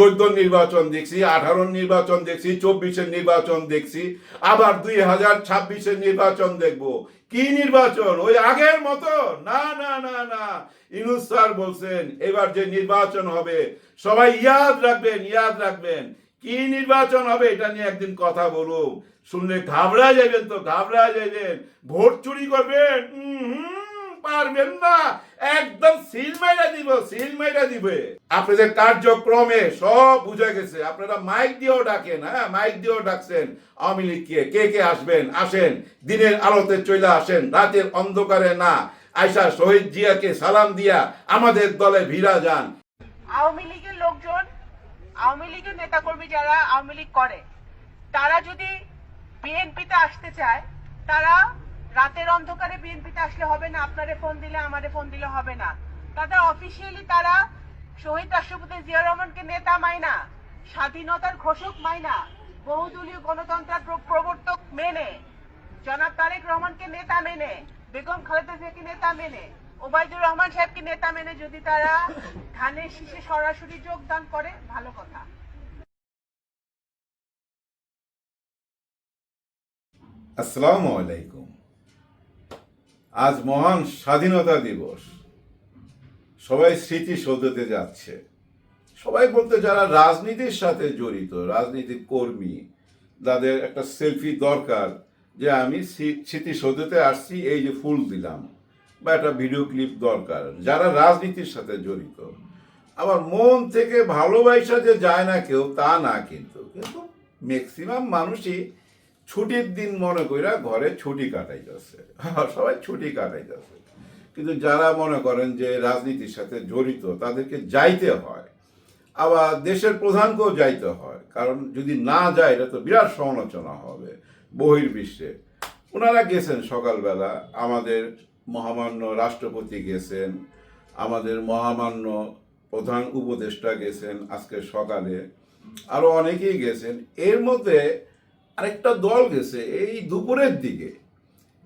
চোদ্দ নির্বাচন দেখছি আঠারো নির্বাচন দেখছি চব্বিশের নির্বাচন দেখছি আবার দুই হাজার ছাব্বিশের নির্বাচন দেখব। কি নির্বাচন? ওই আগের মতো? না না না না। ইনুস স্যার বলছেন এবার যে নির্বাচন হবে সবাই ইয়াদ রাখবেন ইয়াদ রাখবেন। কি নির্বাচন হবে এটা নিয়ে একদিন কথা বলুন। শুনলে ঘাবড়া যাবেন তো ঘাবড়া যাবেন। ভোট চুরি করবেন? উহুম, পারবেন না। একদম সিল মাইরা দিব সিল মাইরা দিবে। আপনাদের কার্যক্রমে সব বুঝে গেছে। আপনারা মাইক দিয়েও ডাকেন হ্যাঁ? মাইক দিয়েও ডাকছেন। আওয়ামী লীগকে কে কে আসবেন? আসেন। দিনের আলোতে চলে আসেন। রাতের অন্ধকারে না। আয়সা শহীদ জিয়াকে সালাম দিয়া আমাদের দলে ভিড়া যান। আওয়ামী লীগের লোকজন, আওয়ামী লীগের নেতাকর্মী যারা আওয়ামী লীগ করে, তারা যদি বিএনপিতে আসতে চায়, তারা রাতের অন্ধকারে বিএনপিতে আসলে হবে না, আপনারে ফোন দিলে আমারে ফোন দিলে হবে না। তাদের অফিসিয়ালি তারা শহীদ রাষ্ট্রপতি জিয়া রহমানকে নেতা মাইনা, স্বাধীনতার ঘোষক মাইনা, বহুদলীয় গণতন্ত্রের প্রবর্তক মেনে, জনাব তারেক রহমানকে নেতা মেনে, বেগম খালেদা জিয়াকে নেতা মেনে, ওবায়দুর রহমান সাহেবকে নেতা মেনে যদি তারা ধানের শীষে সরাসরি যোগদান করে, ভালো কথা। আসসালামু আলাইকুম। আজ মহান স্বাধীনতা দিবস। সবাই স্মৃতিসৌধতে যাচ্ছে। সবাই বলতে যারা রাজনীতির সাথে জড়িত, রাজনীতির কর্মী, তাদের একটা সেলফি দরকার যে আমি স্মৃ- স্মৃতিসৌধতে আসছি, এই যে ফুল দিলাম বা একটা ভিডিও ক্লিপ দরকার। যারা রাজনীতির সাথে জড়িত আবার মন থেকে ভালোবাসা যে যায় না কেউ, তা না কিন্তু। কিন্তু ম্যাক্সিমাম মানুষই ছুটির দিন মনে কইরা ঘরে ছুটি কাটাইতেছে। সবাই ছুটি কাটাইতেছে। কিন্তু যারা মনে করেন যে রাজনীতির সাথে জড়িত, তাদেরকে যাইতে হয়। আবার দেশের প্রধানকেও যাইতে হয়। কারণ যদি না যায়, এটা তো বিরাট সমালোচনা হবে বহির্বিশ্বে। ওনারা গেছেন সকালবেলা, আমাদের মহামান্য রাষ্ট্রপতি গেছেন, আমাদের মহামান্য প্রধান উপদেষ্টা গেছেন আজকে সকালে। আরও অনেকেই গেছেন। এর মধ্যে আরেকটা দল গেছে এই দুপুরের দিকে।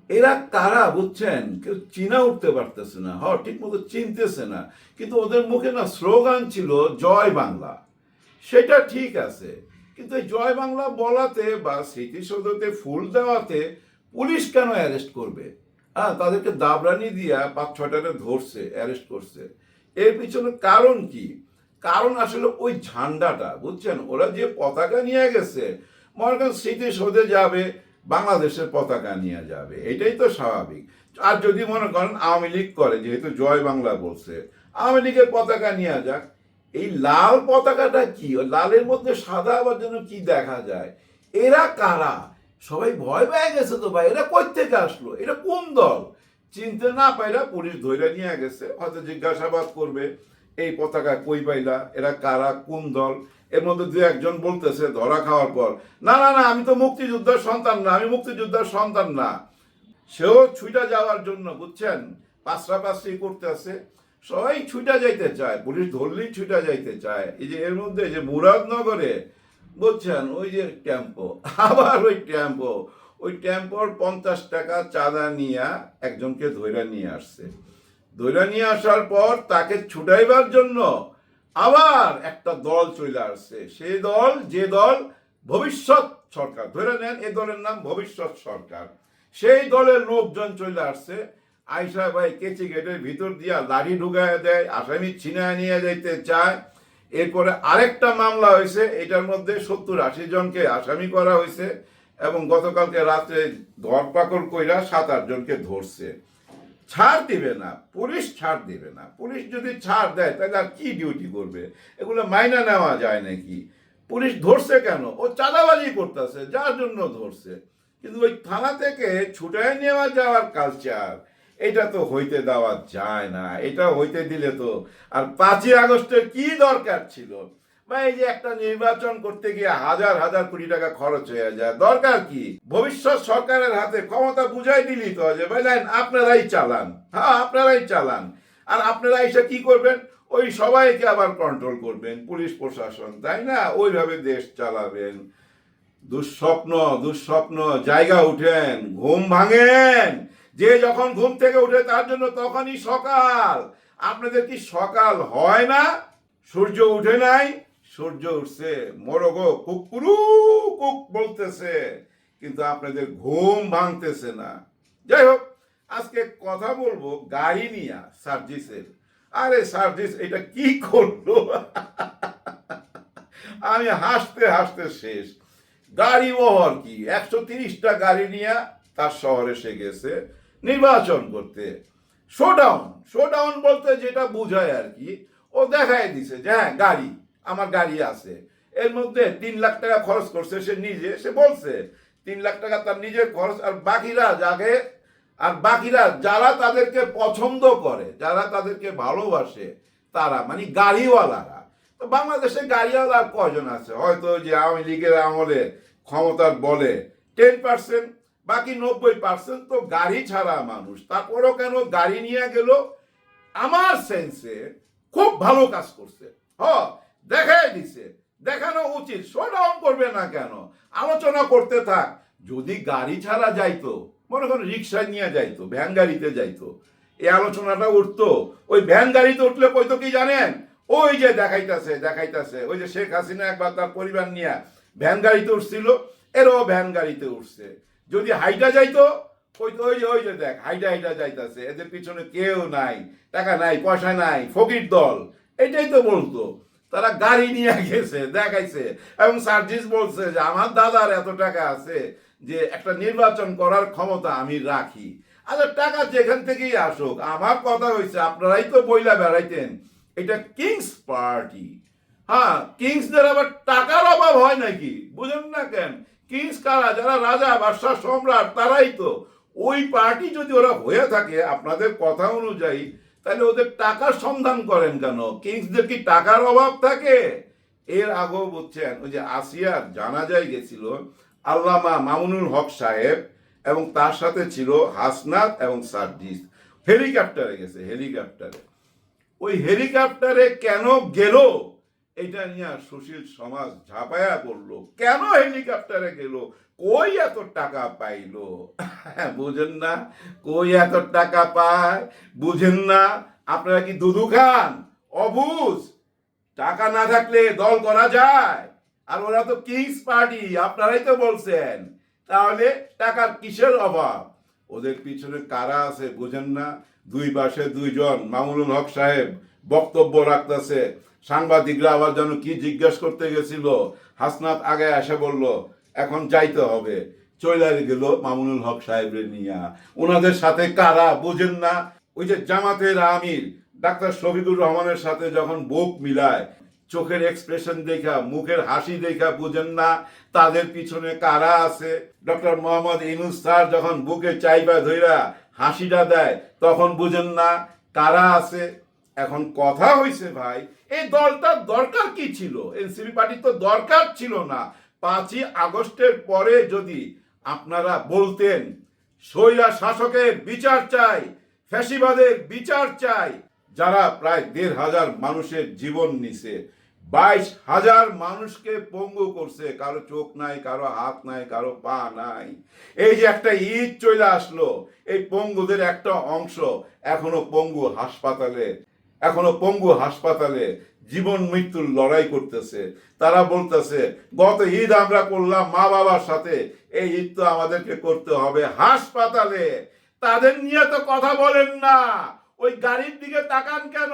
এরা কারা বুঝছেন? কেউ চিনা উঠতে পারতেছে না। হ ঠিক মতো চিনতেছে না। কিন্তু ওদের মুখে না স্লোগান ছিল, জয় বাংলা। সেটা ঠিক আছে। কিন্তু জয় বাংলা বলাতে বা স্মৃতিসৌধতে ফুল দেওয়াতে পুলিশ কেন অ্যারেস্ট করবে? হ্যাঁ তাদেরকে দাবরানি দিয়া পাঁচ ছটারে ধরছে, অ্যারেস্ট করছে। এর পিছনে কারণ কি? কারণ আসলে ওই ঝান্ডাটা, বুঝছেন? ওরা যে পতাকা নিয়ে গেছে মনে করেন স্মৃতিসৌধে যাবে, বাংলাদেশের পতাকা নিয়ে যাবে। এটাই তো স্বাভাবিক। আর যদি মনে করেন আওয়ামী লীগ করে, যেহেতু জয় বাংলা বলছে, আওয়ামী লীগের পতাকা নিয়ে যাক। এই লাল পতাকাটা কি? লালের মধ্যে সাদা আবার যেন কি দেখা যায়? এরা কারা? সবাই ভয় পেয়ে গেছে তো ভাই। এরা কই থেকে আসলো? এরা কোন দল? চিনতে না পাইরা পুলিশ ধরে নিয়ে গেছে। হয়তো জিজ্ঞাসাবাদ করবে। এই পতাকা কই পাইলা? এরা কারা? কোন দল? এর মধ্যে দু একজন বলতেছে ধরা খাওয়ার পর, না না না, আমি তো মুক্তিযোদ্ধার সন্তান না, আমি মুক্তিযোদ্ধার সন্তান না। সেও ছুটা যাওয়ার জন্য, বুঝছেন? পাঁচটা পাঁচটি করতেছে, সবাই ছুটা যাইতে চায়, পুলিশ ধরলেই ছুটা যাইতে চায়। এই যে, এর মধ্যে যে মুরাদনগরে, বুঝছেন? ওই যে টেম্পো আবার ওই টেম্পো ওই টেম্পোর পঞ্চাশ টাকা চাঁদা নিয়ে একজনকে ধইরা নিয়ে আসছে। ধইরা নিয়ে আসার পর তাকে ছুটাইবার জন্য আবার একটা দল চলে আসছে। সেই দল, যে দল ভবিষ্যৎ সরকার, ধরে নেন এই দলের নাম ভবিষ্যৎ সরকার। সেই দলের লোকজন চলে আসছে। আইসা ভাই কেচি গেটের ভিতর দিয়া লাঠি ঢুকায় দেয়, আসামি ছিনায় নিয়ে যাইতে চায়। এরপরে আরেকটা মামলা হয়েছে এটার মধ্যে সত্তর আশি জনকে আসামি করা হয়েছে এবং গতকালকে রাত্রে ধরপাকড় কইরা সাত আট জনকে ধরছে। ছাড় দিবে না, পুলিশ ছাড় দিবে না। পুলিশ যদি ছাড় দেয়, তাহলে আর কি ডিউটি করবে? এগুলো মাইনা নেওয়া যায় নাকি? পুলিশ ধরছে কেন? ও চাঁদাবাজি করতেছে, যার জন্য ধরছে? কিন্তু ওই থানা থেকে ছুটায় নেওয়া যাওয়ার কালচার এটা তো হইতে দেওয়া যায় না। এটা হইতে দিলে তো আর পাঁচই আগস্টের কি দরকার ছিল? এই যে একটা নির্বাচন করতে গিয়ে হাজার হাজার কোটি টাকা খরচ হয়ে যায়, দরকার কি? ভবিষ্যৎ সরকারের হাতে ক্ষমতা বুঝাই দিলি তো যে ভাইলেন আপনারাই চালান। হ্যাঁ আপনারাই চালান। আর আপনারা এসে কি করবেন? ওই সবাইকে আবার কন্ট্রোল করবেন, পুলিশ প্রশাসন, তাই না? ওইভাবে দেশ চালাবেন। দুঃস্বপ্ন দুঃস্বপ্ন, জায়গা উঠেন, ঘুম ভাঙেন। যে যখন ঘুম থেকে উঠে তার জন্য তখনই সকাল। আপনাদের কি সকাল হয় না? সূর্য উঠে নাই? সূর্য উঠছে, মরগো কুকুরু কুক বলতেছে, কিন্তু আপনাদের ঘুম ভাঙতেছে না। যাই হোক, আজকে কথা বলব গাড়ি নিয়ে সার্জিসের। আরে সার্জিস, এটা কি করল? আমি হাসতে হাসতে শেষ। গাড়ি বহর কি? একশো তিরিশটা গাড়ি নিয়ে তার শহরে সে গেছে নির্বাচন করতে। শোডাউন শোডাউন বলতে যেটা বোঝায় আর কি, ও দেখাই দিছে যে হ্যাঁ গাড়ি। আমার গাড়ি আছে। এর মধ্যে তিন লাখ টাকা খরচ করছে, সে নিজে, সে বলছে, তিন লাখ টাকা তার নিজের খরচ, আর বাকিরা যাকে, আর বাকিরা যারা তাদেরকে পছন্দ করে, যারা তাদেরকে ভালোবাসে, তারা মানে গাড়িওয়ালারা। তো বাংলাদেশে গাড়িওয়ালা আর কয়জন আছে? হয়তো যে আওয়ামী লীগের আমলে ক্ষমতার বলে টেন পার্সেন্ট, বাকি নব্বই পার্সেন্ট তো গাড়ি ছাড়া মানুষ। তারপরও কেন গাড়ি নিয়ে গেল? আমার সেন্সে খুব ভালো কাজ করছে। হ দেখাই দিছে। দেখানো উচিত। শোডাউন করবে না কেন? আলোচনা করতে থাক। যদি গাড়ি ছাড়া যাইতো, মনে করো রিক্সায় নিয়ে যাইতো, ভ্যান গাড়িতে যাইতো, এই আলোচনাটা উঠতো। ওই ভ্যান গাড়িতে উঠলে কইতো কি জানেন? ওই যে দেখাইতাছে দেখাইতাছে। ওই যে শেখ হাসিনা একবার তার পরিবার নিয়ে ভ্যান গাড়িতে উঠছিল, এরও ভ্যান গাড়িতে উঠছে। যদি হাইটা যাইতো ওই তো ওই যে ওই যে দেখ হাইটা হাইটা যাইতাছে। এদের পিছনে কেউ নাই, টাকা নাই, পয়সা নাই, ফকির দল। এটাই তো বলতো। তারা গাড়ি নিয়ে গেছে, দেখাইছে। এবং সার্জিস বলছে যে, আমার দাদার এত টাকা আছে যে, একটা নির্বাচন করার ক্ষমতা আমি রাখি। আচ্ছা টাকা যেখান থেকেই আসুক, আমার কথা হয়েছে আপনারাই তো বইলা বেড়াইতেন। এটা কিংস পার্টি। হ্যাঁ কিংসদের আবার টাকার অভাব হয় নাকি? বুঝেন না কেন? কিংস কারা? যারা রাজা, বাদশাহ, সম্রাট, তারাই তো। ওই পার্টি যদি ওরা হয়ে থাকে, আপনাদের কথা অনুযায়ী তাহলে ওদের টাকার সন্ধান করেন কেন? কিংসদের কি টাকার অভাব থাকে? এর আগেও বলছেন, ওই যে আসিয়ার জানাজায় গেছিল আল্লামা মামুনুল হক সাহেব এবং তার সাথে ছিল হাসনাত এবং সার্জিস। হেলিকপ্টারে গেছে, হেলিকপ্টারে। ওই হেলিকপ্টারে কেন গেল? এটা নিয়ে সুশীল সমাজ ঝাঁপায়া পড়ল। কেন হেলিকপ্টারে গেল? কই এত টাকা পাইলো? বুঝেন না, কই এত টাকা পায়? বুঝেন না, আপনারা কি দুধু খান? অবুজ টাকা না থাকলে দল করা যায়। আর ওরা তো কিংস পার্টি, আপনারাই তো বলছেন। তাহলে টাকার কিসের অভাব? ওদের পিছনে কারা আছে বুঝেন না? দুই পাশে দুইজন, মামুনুল হক সাহেব বক্তব্য রাখতেছে। সাংবাদিকরা আবার যেন কি জিজ্ঞেস করতে গেছিল, হাসনাত আগে এসে বলল, এখন যাইতে হবে। চলে গেল মামুনুল হক সাহেবের নিয়া। ওনাদের সাথে কারা, বুঝেন না? ওই যে জামাতের আমির, ডাক্তার শফিকুর রহমানের সাথে যখন বুক মিলায়, চোখের এক্সপ্রেশন দেখা, মুখের হাসি দেখা, বুঝেন না? তাদের পিছনে কারা আছে? ডক্টর মোহাম্মদ ইনুস স্যার যখন বুকে চাইবা ধইরা হাসিটা দেয়, তখন বুঝেন না কারা আছে? এখন কথা হইছে ভাই, এই দলটার দরকার কি ছিল? এনসিপি পার্টি তো দরকার ছিল না। পাঁচই আগস্টের পরে যদি আপনারা বলতেন স্বৈরা শাসকের বিচার চাই, ফ্যাসিবাদের বিচার চাই, যারা প্রায় দেড় হাজার মানুষের জীবন নিছে, বাইশ হাজার মানুষকে পঙ্গু করছে, কারও চোখ নাই, কারও হাত নাই, কারও পা নাই। এই যে একটা ঈদ চলে আসলো, এই পঙ্গুদের একটা অংশ এখনও পঙ্গু হাসপাতালে এখনও পঙ্গু হাসপাতালে জীবন মৃত্যুর লড়াই করতেছে। তারা বলতেছে, গত ঈদ আমরা করলাম মা বাবার সাথে। এই ঈদ তো আমাদেরকে করতে হবে হাসপাতালে। তাদের নিয়ে তো কথা বলেন না। ওই গাড়ির দিকে তাকান কেন?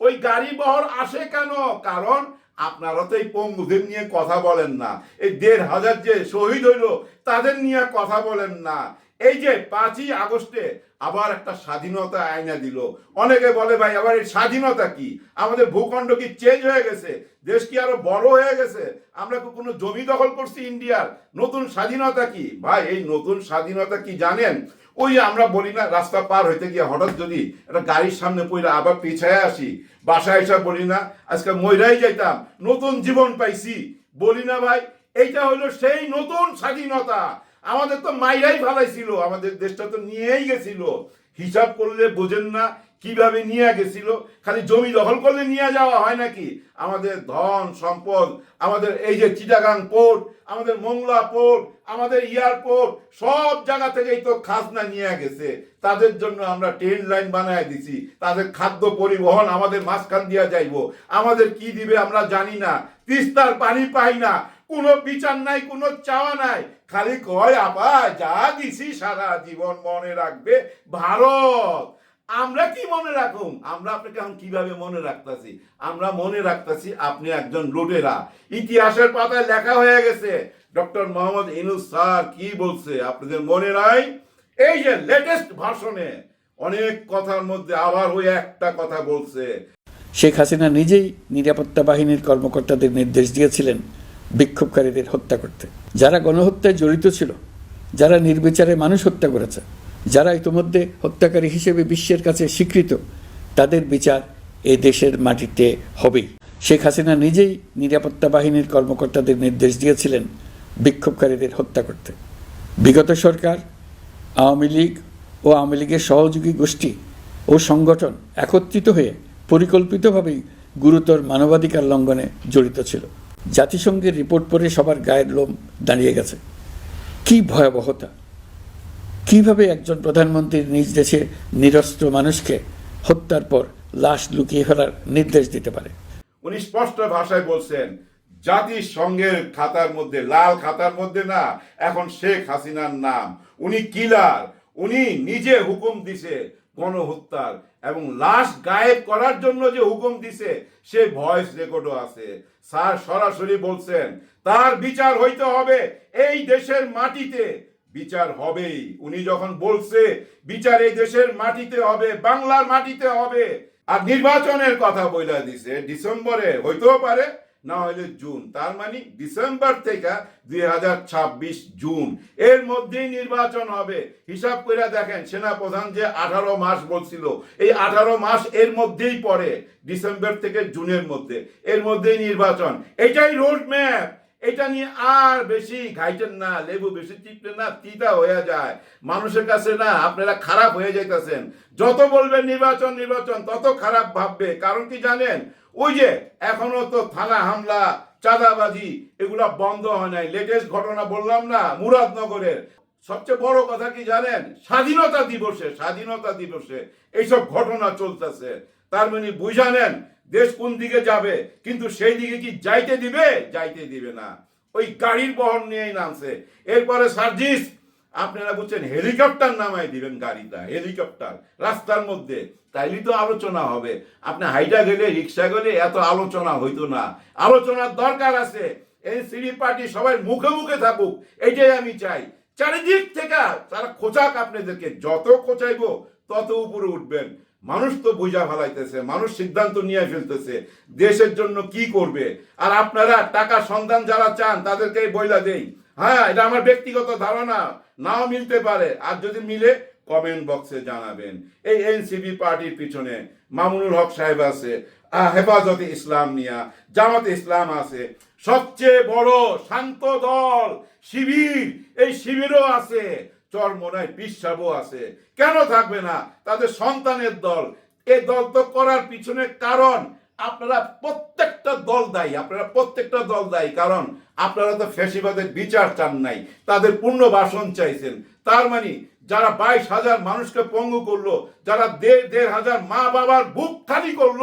ওই গাড়ি বহর আসে কেন? কারণ আপনারা তো এই পঙ্গুদের নিয়ে কথা বলেন না। এই দেড় হাজার যে শহীদ হইল, তাদের নিয়ে কথা বলেন না। এই যে পাঁচই আগস্টে আবার একটা স্বাধীনতা আইনা দিল। অনেকে বলে, ভাই, আবার এই স্বাধীনতা কি? আমাদের ভূখণ্ড কি চেঞ্জ হয়ে গেছে? দেশ কি আরও বড় হয়ে গেছে? আমরা কি কোনো জমি দখল করছি ইন্ডিয়ার? নতুন স্বাধীনতা কি? ভাই, এই নতুন স্বাধীনতা কি জানেন? ওই আমরা বলি না, রাস্তা পার হইতে গিয়ে হঠাৎ যদি একটা গাড়ির সামনে পড়ে আবার পিছায় আসি বাসায় এসে বলি না, আজকে ময়রাই যাইতাম, নতুন জীবন পাইছি। বলি না, ভাই, এইটা হলো সেই নতুন স্বাধীনতা। আমাদের তো মাইরাই ফালাইছিল, আমাদের দেশটা তো নিয়েই গেছিল। হিসাব করলে বোঝেন না কীভাবে নিয়ে গেছিল, খালি জমি দখল করলে নিয়ে যাওয়া হয় নাকি? আমাদের ধন সম্পদ, আমাদের এই যে চিটাগাং পোর্ট, আমাদের মোংলা পোর্ট, আমাদের এয়ারপোর্ট, সব জায়গা থেকেই তো খাজনা নিয়ে গেছে। তাদের জন্য আমরা ট্রেন লাইন বানায় দিছি, তাদের খাদ্য পরিবহন আমাদের মাঝখান দিয়া যাইবো। আমাদের কি দিবে আমরা জানি না, তিস্তার পানি পাই না কোনো বিচার নাই, কোনো চাওয়া নাই। খালি কয়, আপা, যা দিছি সারা জীবন মনে রাখবে ভারত। আমরা কি মনে রাখুন আমরা আপনাকে এখন কীভাবে মনে রাখতেছি? আমরা মনে রাখতেছি আপনি একজন লুটেরা। ইতিহাসের পাতায় লেখা হয়ে গেছে, ডক্টর মোহাম্মদ ইনুস স্যার কি বলছে আপনাদের মনে নাই? এই যে লেটেস্ট ভাষণে অনেক কথার মধ্যে আবার ওই একটা কথা বলছে। শেখ হাসিনা নিজেই নিরাপত্তা বাহিনীর কর্মকর্তাদের নির্দেশ দিয়েছিলেন। বিক্ষোভকারীদের হত্যা করতে। যারা গণহত্যায় জড়িত ছিল, যারা নির্বিচারে মানুষ হত্যা করেছে, যারা ইতোমধ্যে হত্যাকারী হিসেবে বিশ্বের কাছে স্বীকৃত, তাদের বিচার এ দেশের মাটিতে হবেই। শেখ হাসিনা নিজেই নিরাপত্তা বাহিনীর কর্মকর্তাদের নির্দেশ দিয়েছিলেন বিক্ষোভকারীদের হত্যা করতে। বিগত সরকার, আওয়ামী লীগ ও আওয়ামী লীগের সহযোগী গোষ্ঠী ও সংগঠন একত্রিত হয়ে পরিকল্পিতভাবেই গুরুতর মানবাধিকার লঙ্ঘনে জড়িত ছিল। জাতিসংঘের রিপোর্ট পড়ে সবার গায়ের লোম দাঁড়িয়ে গেছে। কি ভয়াবহতা! কীভাবে একজন প্রধানমন্ত্রীর নিজ দেশে নিরস্ত্র মানুষকে হত্যার পর লাশ লুকিয়ে ফেলার নির্দেশ দিতে পারে? উনি স্পষ্ট ভাষায় বলছেন, জাতিসংঘের খাতার মধ্যে, লাল খাতার মধ্যে না, এখন শেখ হাসিনার নাম। উনি কিলার উনি নিজে হুকুম দিছে গণহত্যার এবং লাশ গায়েব করার জন্য যে হুকুম দিছে, সে ভয়েস রেকর্ডও আছে। স্যার সরাসরি বলছেন, তার বিচার হইতে হবে, এই দেশের মাটিতে। বিচার হবেই। উনি যখন বলছে, বিচার এই দেশের মাটিতে হবে, বাংলার মাটিতে হবে। আর নির্বাচনের কথা বইলা দিছে, ডিসেম্বরে, হইতেও পারে না হলে জুন। তার মানে ডিসেম্বর থেকে দুই হাজার ছাব্বিশ জুন। এর মধ্যেই নির্বাচন হবে। হিসাব করে দেখেন সেনা প্রধান যে আঠারো মাস বলছিল, এই আঠারো মাস এর মধ্যেই পড়ে, ডিসেম্বর থেকে জুনের মধ্যে। এর মধ্যেই নির্বাচন। এটাই রোড ম্যাপ এটা নিয়ে আর বেশি ঘাইটেন না, লেবু বেশি চিপলে না, তিতা হয়ে যায়। মানুষের কাছে না, আপনারা খারাপ হয়ে যাইতেছেন। যত বলবেন নির্বাচন নির্বাচন, তত খারাপ ভাববে। কারণ কি জানেন? ওই যে এখনও তো থানা হামলা, চাঁদাবাজি, এগুলা বন্ধ হয় নাই। লেটেস্ট ঘটনা বললাম না, মুরাদনগরের। সবচেয়ে বড় কথা কি জানেন? স্বাধীনতা দিবসে স্বাধীনতা দিবসে এইসব ঘটনা চলতেছে। তার মানে বুঝানেন দেশ কোন দিকে যাবে, কিন্তু সেই দিকে কি যাইতে দিবে? যাইতে দিবে না। ওই গাড়ির বহর নিয়েই নামছে। এরপরে সার্জিস, আপনারা বুঝছেন, হেলিকপ্টার নামাই দিবেন গাড়িটা, হেলিকপ্টার, রাস্তার মধ্যে। তাইলে তো আলোচনা হবে। আপনি হাইটা গেলে, রিক্সা গেলে এত আলোচনা হইতো না। আলোচনার দরকার আছে। এই সিডি পার্টি সবাই মুখে মুখে থাকুক এটাই আমি চাই। চারিদিক থেকে তারা খোঁচাক আপনাদেরকে। যত খোঁচাইবো, তত উপরে উঠবেন। মানুষ তো বোঝা ফেলাইতেছে, মানুষ সিদ্ধান্ত নিয়ে ফেলতেছে, দেশের জন্য কি করবে? আর আপনারা টাকা সন্ধান যারা চান তাদেরকে বইলা দেই। হ্যাঁ এটা আমার ব্যক্তিগত ধারণা, নাও মিলতে পারে। আর যদি মিলে কমেন্ট বক্সে জানাবেন। এই এনসিপি পার্টির পিছনে মামুনুল হক সাহেব আছে হেফাজতে ইসলাম নিয়া জামাতে ইসলাম আছে। সবচেয়ে বড় শান্ত দল, শিবির, এই শিবিরও আছে। চরমনায় পিসাবও আছে। কেন থাকবে না? তাদের সন্তানের দল। এই দল তো করার পিছনে কারণ, আপনারা প্রত্যেকটা দল দায়ী, আপনারা প্রত্যেকটা দল দায়ী। কারণ, আপনারা তো ফেসিবাদের বিচার চান নাই, তাদের পূর্ণ বাসন চাইছেন। তার মানে যারা বাইশ হাজার মানুষকে পঙ্গু করল, যারা দেড় দেড় হাজার মা বাবার বুক খালি করল,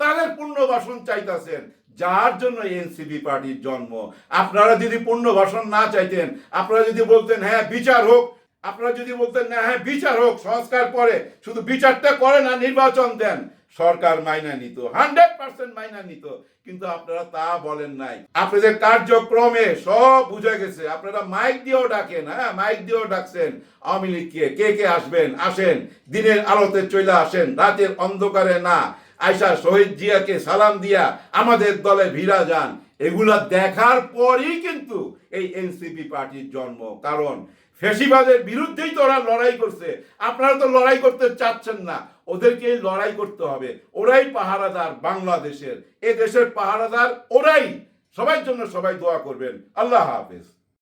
তাদের পুনর্বাসন চাইতেছেন। যার জন্য এনসিপি পার্টির জন্ম। আপনারা যদি পুনর্বাসন না চাইতেন, আপনারা যদি বলতেন হ্যাঁ বিচার হোক। আপনারা যদি বলতেন, না হ্যাঁ বিচার হোক, সংস্কার পরে। শুধু বিচারটা করে না নির্বাচন দেন। সরকার মাইনা নিত, হান্ড্রেড পার্সেন্ট মাইনা নিত, কিন্তু আপনারা তা বলেন নাই। আপনাদের কার্যক্রমে সব বুঝে গেছে, আপনারা মাইক দিয়েও ডাকেন হ্যাঁ মাইক দিয়েও ডাকছেন। আওয়ামী লীগকে কে কে আসবেন? আসেন, দিনের আলোতে চলে আসেন, রাতের অন্ধকারে না। আয়সা শহীদ জিয়াকে সালাম দিয়া আমাদের দলে ভিড়া যান। এগুলা দেখার পরই কিন্তু এই এনসিপি পার্টির জন্ম। কারণ ফেসিবাদের বিরুদ্ধেই তো ওরা লড়াই করছে। আপনারা তো লড়াই করতে চাচ্ছেন না। ওদেরকে লড়াই করতে হবে। ওরাই পাহারাদার বাংলাদেশের। এ দেশের পাহারাদার ওরাই। সবাই জন্য সবাই দোয়া করবেন। আল্লাহ হাফেজ।